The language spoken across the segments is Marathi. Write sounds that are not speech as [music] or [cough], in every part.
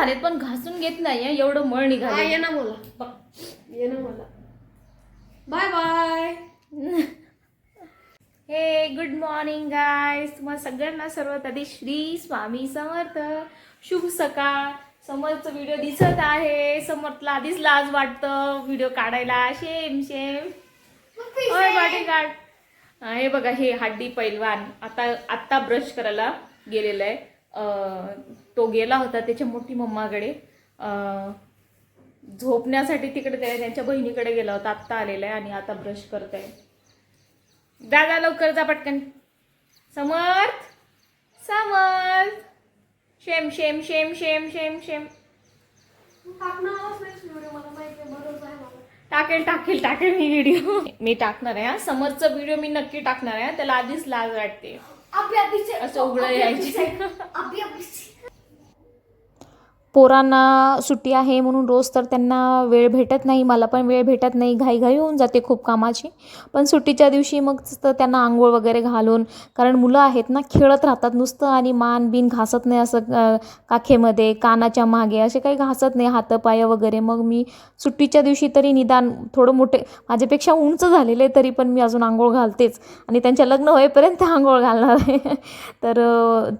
झालेत पण घासून घेत नाही एवढं मळ निघाले ये ना मला. ये ना मला. Bye bye. Hey good morning guys तुम्हाला सगळ्यांना सर्वात आधी श्री स्वामी समर्थ. शुभ सकाळ. समोरचं व्हिडिओ दिसत आहे. समर्थला आधीच लाज वाटतं. व्हिडिओ काढायला. शेम शेम होय बॉडी गार्ड हे बघा हे हड्डी पैलवान. आता आत्ता ब्रश करायला गेलेला आहे. तो गेला होता त्याच्या मोठी मम्माकडे. झोपण्यासाठी तिकडे त्या- त्यांच्या बहिणीकडे गेला होता. आत्ता आलेला आहे आणि आता ब्रश करत आहे जा जा लवकर जा पटकन. Samarth! Samarth! Shame shame shame shame shame shame. टाकेल टाकेल टाकेल मी व्हिडिओ मी टाकणार आहे हा. समोरचा व्हिडिओ मी नक्की टाकणार आहे त्याला आधीच लाज वाटते. असं उघडं यायची. पोरांना सुट्टी आहे म्हणून रोज तर त्यांना वेळ भेटत नाही मला पण वेळ भेटत नाही घाईघाई होऊन जाते खूप कामाची. पण सुट्टीच्या दिवशी मग तर त्यांना आंघोळ वगैरे घालून कारण मुलं आहेत ना खेळत राहतात नुसतं आणि मान बिन घासत नाही असं काखेमध्ये कानाच्या मागे असे काही घासत नाही हातपाय वगैरे. मग मी सुट्टीच्या दिवशी तरी निदान थोडं मोठे माझ्यापेक्षा उंच झालेले तरी पण मी अजून आंघोळ घालतेच. आणि त्यांच्या लग्न होईपर्यंत आंघोळ घालणार आहे. तर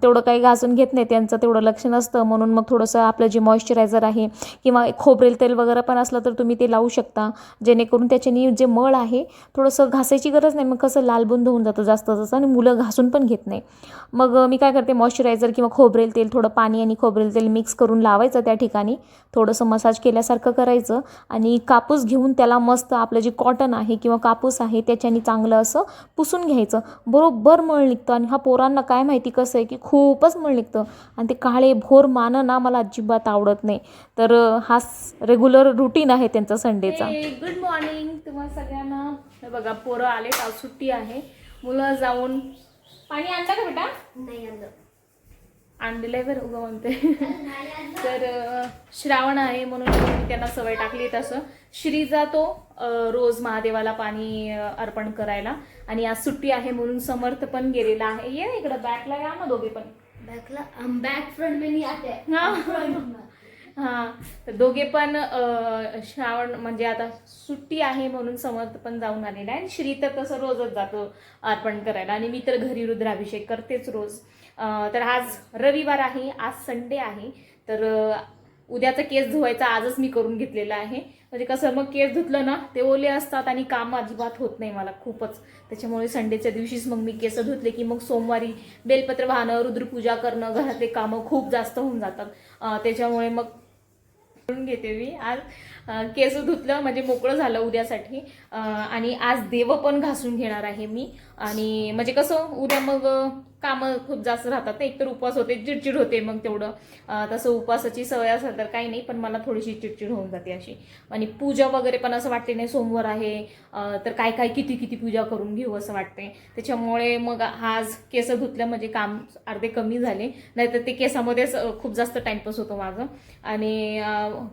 तेवढं काही घासून घेत नाही त्यांचं तेवढं लक्ष नसतं. म्हणून मग थोडंसं आपलं जे मॉइश्चरायझर आहे किंवा खोबरेल तेल वगैरे पण असलं तर तुम्ही ते लावू शकता. जेणेकरून त्याच्यानी जे मळ आहे थोडंसं घासायची गरज नाही. मग कसं लालबुंद होऊन जातं जास्त जसं आणि मुलं घासून पण घेत नाही. मग मी काय करते मॉइश्चरायझर किंवा खोबरेल तेल थोडं पाणी आणि खोबरेल तेल मिक्स करून लावायचं त्या ठिकाणी. थोडंसं मसाज केल्यासारखं करायचं आणि कापूस घेऊन त्याला मस्त आपलं जे कॉटन आहे किंवा कापूस आहे त्याच्यानी चांगलं असं पुसून घ्यायचं. बरोबर मळ निघतं आणि हा पोरांना काय माहिती कसं आहे की खूपच मळ निघतं. आणि ते काळे भोर मानं ना मला अजिबात आवडत नाही. तर हा रेग्युलर रुटीन आहे त्यांचा संडेचा गुड मॉर्निंग तुम्हाला सगळ्यांना बघा पोरं आले आज सुट्टी आहे. मुलं जाऊन पाणी आणलं का बेटा? नाही आणलं. आणलेलं आहे बरं उगं म्हणते. तर श्रावण आहे म्हणून मी त्यांना सवय टाकली तसं. श्री जातो रोज महादेवाला पाणी अर्पण करायला. आणि आज सुट्टी आहे म्हणून समर्थ पण गेलेला आहे. ये ना इकडं बॅकला या ना दोघे पण. बॅकला बॅक फ्रंट में आते हा. तर दोघे पण श्रावण म्हणजे आता सुट्टी आहे म्हणून समर्थ पण जाऊन आलेला आहे. आणि श्री तर तसं रोजच जातो अर्पण करायला. आणि मी तर घरी रुद्राभिषेक करतेच रोज. तर आज रविवार आहे. आज संडे आहे. तर उद्याचा केस धुवायचा आजच मी करून घेतलेला आहे. म्हणजे कसं मग केस धुतलं ना ते ओले असतात आणि काम अजिबात होत नाही मला खूपच. त्याच्यामुळे संडेच्या दिवशीच मग मी केस धुतले की मग सोमवारी बेलपत्र वाहणं रुद्रपूजा करणं घरातले कामं खूप जास्त होऊन जातात. त्याच्यामुळे मग घेते मी आज. केस धुतलं म्हणजे मोकळं झालं उद्यासाठी. आणि आज देव पण घासून घेणार आहे मी. आणि म्हणजे कसं उद्या मग कामं खूप जास्त राहतात ना. एकतर उपवास होते चिडचिड होते मग तेवढं. तसं उपवासाची सवय असेल तर काही नाही पण मला थोडीशी चिडचिड होऊन जाते अशी. आणि पूजा वगैरे पण असं वाटते नाही सोमवार आहे. तर काय काय किती किती पूजा करून घेऊ असं वाटते. त्याच्यामुळे मग आज केस धुतलं म्हणजे काम अर्धे कमी झाले. नाहीतर ते केसामध्येच खूप जास्त टाइमपास होतो माझं. आणि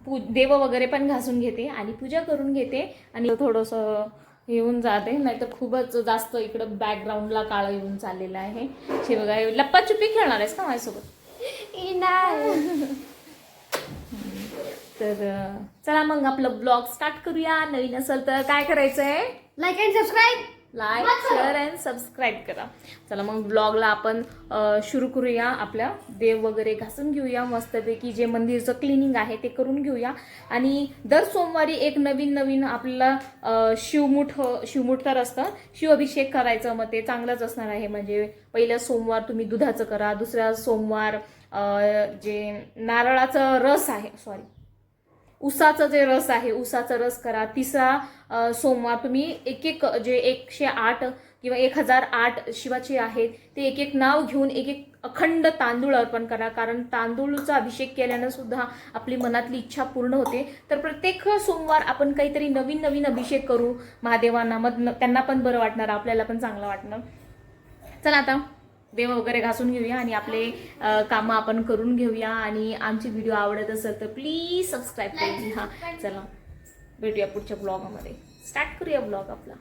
पू देव वगैरे पण घासून घेते आणि पूजा करून घेते. आणि थोडंसं येऊन जाते. नाहीतर खूपच जास्त इकडं बॅकग्राऊंडला काळं येऊन चाललेलं आहे. हे बघा लप्पाछुपी खेळणार आहेस का माझ्यासोबत? [laughs] तर चला मग आपलं ब्लॉग स्टार्ट करूया. नवीन असेल तर काय करायचं आहे like and subscribe like share and subscribe करा. चला मग ब्लॉगला आपण सुरू करूया आपल्या. देव वगैरे घासून घेऊया मस्तपैकी. जे मंदिरचं क्लिनिंग आहे ते करून घेऊया. आणि दर सोमवारी एक नवीन नवीन आपल्याला शिवमुठ शिवमुठ तर असतं. शिवअभिषेक करायचं मग ते चांगलंच असणार आहे. म्हणजे पहिला सोमवार तुम्ही दुधाचं करा. दुसरा सोमवार जे नारळाचं रस आहे सॉरी उसाचं जे रस आहे उसाचा रस करा. तिसरा सोमवार तुम्ही एक एक जे एकशे आठ किंवा एक हजार आठ शिवाचे आहेत ते एक एक नाव घेऊन एक एक अखंड तांदूळ अर्पण करा. कारण तांदूळचा अभिषेक केल्यानं सुद्धा आपली मनातली इच्छा पूर्ण होते. तर प्रत्येक सोमवार आपण काहीतरी नवीन नवीन अभिषेक करू. महादेवांना. मग त्यांना पण बरं वाटणार आपल्याला पण चांगलं वाटणार. चला आता. देव वगैरे घासून घेऊया आणि आपले कामं आपण करून घेऊया. आणि आमची व्हिडिओ आवडत असेल तर प्लीज सबस्क्राईब करून घ्या. चला भेटूया पुढच्या ब्लॉगमध्ये. स्टार्ट करूया ब्लॉग आपला.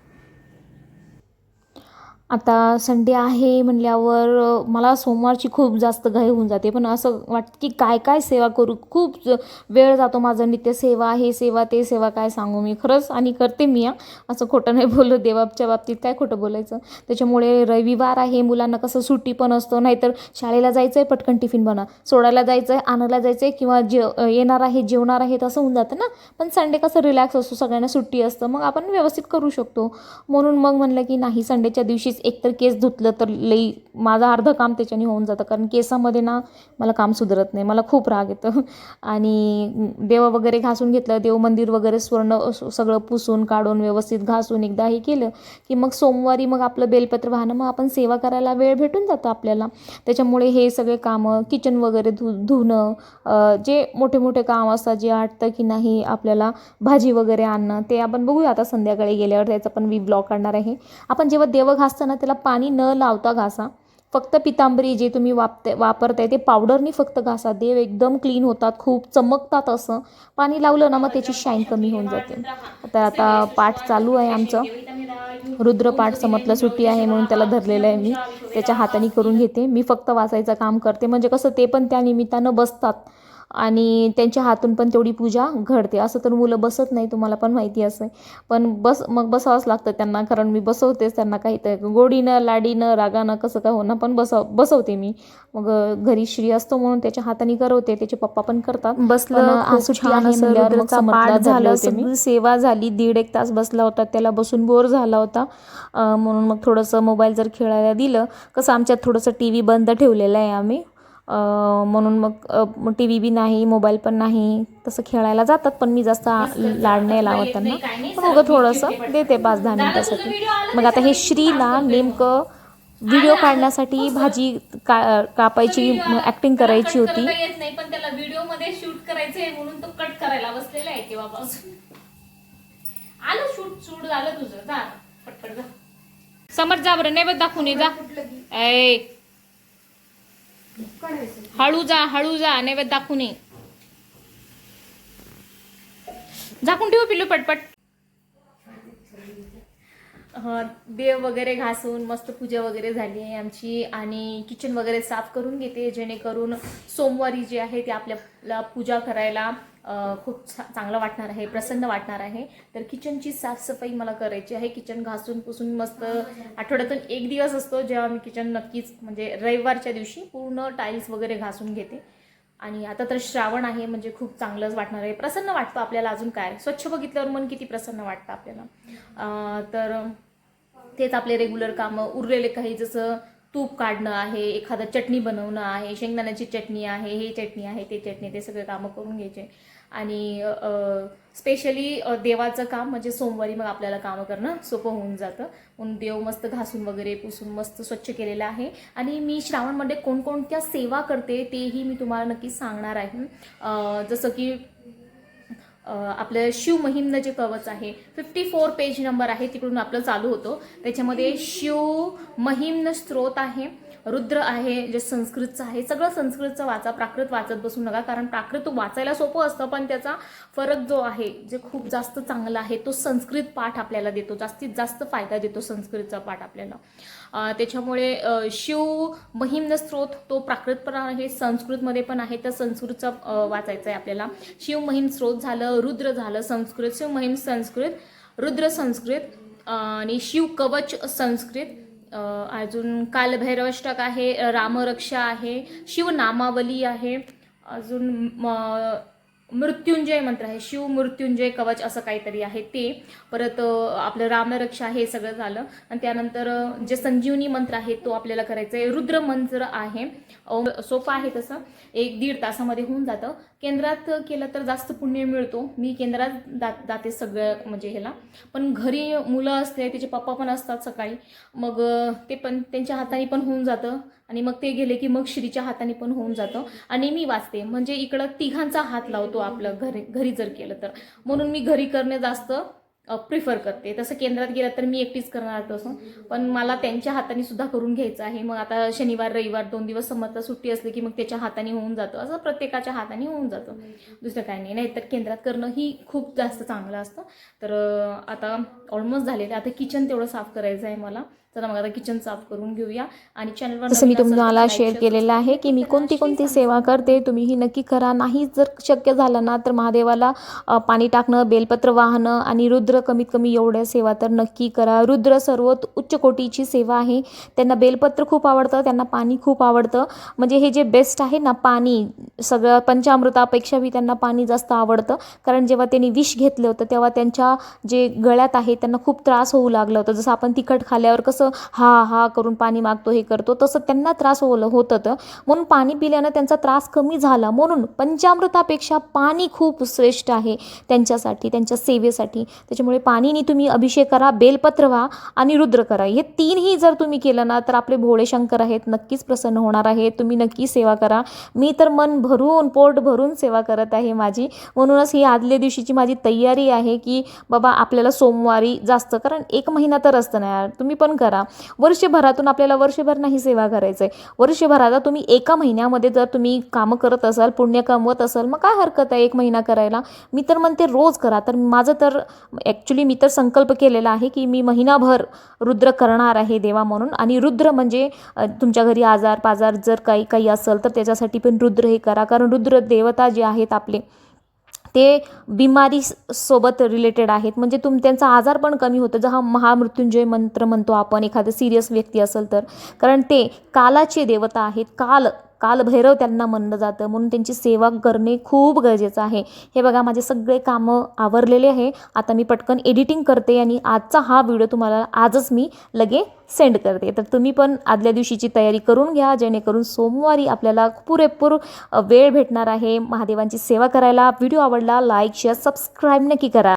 आता संडे आहे म्हणल्यावर मला सोमवारची खूप जास्त घाई होऊन जाते. पण असं वाटतं की काय काय सेवा करू? खूप वेळ जातो माझं नित्य सेवा हे सेवा ते सेवा काय सांगू मी? खरंच आणि करते मी या असं खोटं नाही बोललो देवाच्या बाबतीत काय खोटं बोलायचं? त्याच्यामुळे रविवार आहे मुलांना कसं सुट्टी पण असतो नाहीतर शाळेला जायचं आहे पटकन टिफिन बना. सोडायला जायचं आहे आणायला जायचं आहे किंवा जे येणार आहे जेवणार आहे तसं होऊन जातं ना. पण संडे कसं रिलॅक्स असतो सगळ्यांना सुट्टी असतं मग आपण व्यवस्थित करू शकतो. म्हणून मग म्हणलं की नाही संडेच्या केस एकतर केस धुतलं तर लई माझं अर्धं काम त्याच्याने होऊन जातं. कारण केसामध्ये ना मला काम सुधरत नाही. मला खूप राग येतं. [laughs] आणि देव वगैरे घासून घेतलं देव मंदिर वगैरे स्वर्ण सगळं पुसून काढून व्यवस्थित घासून एकदा हे केलं की मग सोमवारी मग आपलं बेलपत्र वाहनं मग आपण सेवा करायला वेळ भेटून जातो आपल्याला. त्याच्यामुळे हे सगळे कामं किचन वगैरे धु धुणं जे मोठे मोठे काम असतात जे आटतं की नाही आपल्याला भाजी वगैरे आणणं ते आपण बघूया. आता संध्याकाळी गेल्यावर त्याचा पण मी ब्लॉग काढणार आहे. आपण जेव्हा देव असताना त्याला पाणी न लावता घासा. फक्त पितांबरी जे तुम्ही वापते वापरताय ते पावडरनी फक्त घासा. देव एकदम क्लीन होतात खूप चमकतात असं. पाणी लावलं ना मग त्याची शाईन कमी होऊन जाते. आता आता पाठ चालू आहे आमचं. रुद्रपाठ समतला सुट्टी आहे म्हणून त्याला धरलेलं आहे मी. त्याच्या हाताने करून घेते. मी फक्त वाचायचं काम करते. म्हणजे कसं ते पण त्या निमित्तानं बसतात. आणि त्यांच्या हातून पण तेवढी पूजा घडते. असं तर मुलं बसत नाही तुम्हाला पण माहिती असेल. पण बस मग बसावंच लागतं त्यांना कारण मी बसवतेच त्यांना काही तर. गोडीनं लाडीनं रागानं कसं काय होणं पण बसव बसवते मी. मग घरी श्री असतो म्हणून त्याच्या हाताने करवते. त्याचे पप्पा पण करतात. बसलं असं सेवा झाली. दीड एक तास बसला होता. त्याला बसून बोर झाला होता. म्हणून मग थोडंसं मोबाईल जर खेळायला दिलं. कसं आमच्यात थोडंसं टी व्ही बंद ठेवलेलं आहे आम्ही. म्हणून मग टी व्ही बी नाही मोबाईल पण नाही तसं खेळायला जातात पण मी जास्त लाड नाही लावत त्यांना. मग थोडंसं देते पाच दहा मिनिटासाठी. मग आता हे श्रीला नेमकं व्हिडिओ काढण्यासाठी भाजी का कापायची ऍक्टिंग करायची होती. नाही पण त्याला व्हिडिओमध्ये शूट करायचंय म्हणून तो कट करायला बसलेला आहे तेव्हापासून आलं शूट शूट झालं तुझं जा पटपट जा समज जा बरं नाही दाखवून ये जा. ऐ हळू जा हळू जा नैवेद्य दाखवून ये. झाकून ठेवू पिल्लू पटपट. पट देव वगैरे घासून मस्त पूजा वगैरे झाली आहे आमची आणि किचन वगैरे साफ करून घेते जेणेकरून सोमवारी जे आहे ते आपल्याला पूजा करायला खूप छा- चांगलं वाटणार आहे प्रसन्न वाटणार आहे. तर किचनची साफसफाई मला करायची आहे. किचन घासून पुसून मस्त आठवड्यातून एक दिवस असतो जेव्हा मी किचन नक्कीच म्हणजे रविवारच्या दिवशी पूर्ण टाईल्स वगैरे घासून घेते. आणि आता तर श्रावण आहे म्हणजे खूप चांगलंच वाटणार आहे. प्रसन्न वाटतं आपल्याला अजून काय? स्वच्छ बघितल्यावर मन किती प्रसन्न वाटतं आपल्याला. तर तेच आपले रेग्युलर कामं उरलेले काही जसं तूप काढणं आहे एखादं चटणी बनवणं आहे शेंगदाण्याची चटणी आहे हे चटणी आहे ते चटणी ते सगळे कामं करून घ्यायचे. आणि स्पेशली देवाचं काम म्हणजे सोमवारी मग आपल्याला कामं करणं सोपं होऊन जातं. म्हणून देव मस्त घासून वगैरे पुसून मस्त स्वच्छ केलेलं आहे. आणि मी श्रावणमध्ये कोणकोणत्या सेवा करते तेही मी तुम्हाला नक्की सांगणार आहे. जसं की आपलं शिव महिमनं जे कवच आहे फिफ्टी फोर पेज नंबर आहे तिकडून आपलं चालू होतं. त्याच्यामध्ये शिव महिमनं स्त्रोत आहे. रुद्र आहे जे संस्कृतचं आहे सगळं संस्कृतचं वाचा प्राकृत वाचत बसू नका कारण प्राकृत वाचायला सोपं असतं पण त्याचा फरक जो आहे जे खूप जास्त चांगला आहे तो संस्कृत पाठ आपल्याला देतो जास्तीत जास्त फायदा देतो संस्कृतचा पाठ आपल्याला. त्याच्यामुळे शिव महिम्न स्रोत तो प्राकृत पण आहे संस्कृतमध्ये पण आहे तर संस्कृतचा वाचायचा आहे आपल्याला. शिव महिम स्रोत झालं रुद्र झालं संस्कृत शिव महिम संस्कृत रुद्र संस्कृत आणि शिव कवच संस्कृत अजून कालभैरवष्टक आहे रामरक्षा आहे शिवनामावली आहे अजून म- मृत्युंजय मंत्र आहे. शिव मृत्युंजय कवच असं काहीतरी आहे ते. परत आपलं रामरक्षा हे सगळं झालं. आणि त्यानंतर जे संजीवनी मंत्र आहे तो आपल्याला करायचा आहे रुद्र मंत्र आहे. सोपं आहे तसं. एक दीड तासामध्ये होऊन जातं. केंद्रात केलं तर जास्त पुण्य मिळतो. मी केंद्रात जा जाते सगळं म्हणजे ह्याला. पण घरी मुलं असते त्याचे पप्पा पण असतात सकाळी. मग ते पण त्यांच्या हाताने पण होऊन जातं. आणि मग ते गेले की मग श्रीच्या हाताने पण होऊन जातं. आणि मी वाचते. म्हणजे इकडं तिघांचा हात लावतो आपलं घरी घरी जर केलं तर. म्हणून मी घरी करणे जास्त प्रिफर करते. तसं केंद्रात गेलं तर मी एकटीच करणार तसं. पण मला त्यांच्या हाताने सुद्धा करून घ्यायचं आहे. मग आता शनिवार रविवार दोन दिवस समजता सुट्टी असली की मग त्याच्या हाताने होऊन जातं. असं प्रत्येकाच्या हाताने होऊन जातं. दुसरं काही नाही. नाहीतर केंद्रात करणं ही खूप जास्त चांगलं असतं. तर आता ऑलमोस्ट झालेलं आता किचन तेवढं साफ करायचं आहे मला. चला मग आता किचन साफ करून घेऊया. आणि चॅनलवर जसं मी तुम्हाला शेअर केलेलं आहे की मी. कोणती कोणती सेवा करते तुम्ही ही नक्की करा. नाही जर शक्य झालं ना तर महादेवाला पाणी टाकणं बेलपत्र वाहणं आणि रुद्र कमीत कमी एवढ्या सेवा तर नक्की करा. रुद्र सर्वात उच्च कोटीची सेवा आहे. त्यांना बेलपत्र खूप आवडतं त्यांना पाणी खूप आवडतं. म्हणजे हे जे बेस्ट आहे ना पाणी सगळं पंचामृतापेक्षा बी त्यांना पाणी जास्त आवडतं. कारण जेव्हा त्यांनी विष घेतलं होतं तेव्हा त्यांच्या जे गळ्यात आहे त्यांना खूप त्रास होऊ लागला होता. जसं आपण तिखट खाल्ल्यावर कसं हा हा करून पाणी मागतो हे करतो तसं त्यांना त्रास होलं होत होतं म्हणून पाणी पिल्यानं त्यांचा त्रास कमी झाला. म्हणून पंचामृतापेक्षा पाणी खूप श्रेष्ठ आहे त्यांच्यासाठी त्यांच्या सेवेसाठी. त्याच्यामुळे पाणीनी तुम्ही अभिषेक करा बेलपत्र व्हा आणि रुद्र करा. हे तीनही जर तुम्ही केलं ना तर आपले भोळे शंकर आहेत नक्कीच प्रसन्न होणार आहे तुम्ही नक्की सेवा करा. मी तर मन भरून पोट भरून सेवा करत आहे माझी. म्हणूनच ही आदल्या दिवशीची माझी तयारी आहे की बाबा आपल्याला सोमवारी जास्त कारण एक महिना तर असतं ना यार. तुम्ही पण करा. करा. वर्षभरातून आपल्याला वर्षभर नाही सेवा करायचं आहे वर्षभरात तुम्ही एका महिन्यामध्ये जर तुम्ही कामं करत असाल पुण्य कमवत असाल मग काय हरकत आहे एक महिना करायला? मी तर म्हणते रोज करा. तर माझं तर ॲक्च्युली मी तर संकल्प केलेला आहे की मी महिनाभर रुद्र करणार आहे देवा म्हणून. आणि रुद्र म्हणजे तुमच्या घरी आजार पाजार जर काही काही असेल तर त्याच्यासाठी पण रुद्र हे करा. कारण रुद्र देवता जे आहेत आपले ते बिमारी सोबत रिलेटेड आहेत. म्हणजे तुम त्यांचा आजार पण कमी होतो. जहा महामृत्युंजय मंत्र म्हणतो आपण एखादं सिरियस व्यक्ती असेल तर. कारण ते कालाचे देवता आहेत. काल कालभैरव त्यांना म्हणलं जातं. म्हणून त्यांची सेवा करणे खूप गरजेचं आहे. हे बघा माझे सगळे कामं आवरलेले आहे. आता मी पटकन एडिटिंग करते आणि आजचा हा व्हिडिओ तुम्हाला आजच मी लगे सेंड करते. तर तुम्ही पण आदल्या दिवशीची तयारी करून घ्या. जेणेकरून सोमवारी आपल्याला पुरेपूर वेळ भेटणार आहे. महादेवांची सेवा करायला. व्हिडिओ आवडला लाईक शेअर सबस्क्राईब नक्की करा.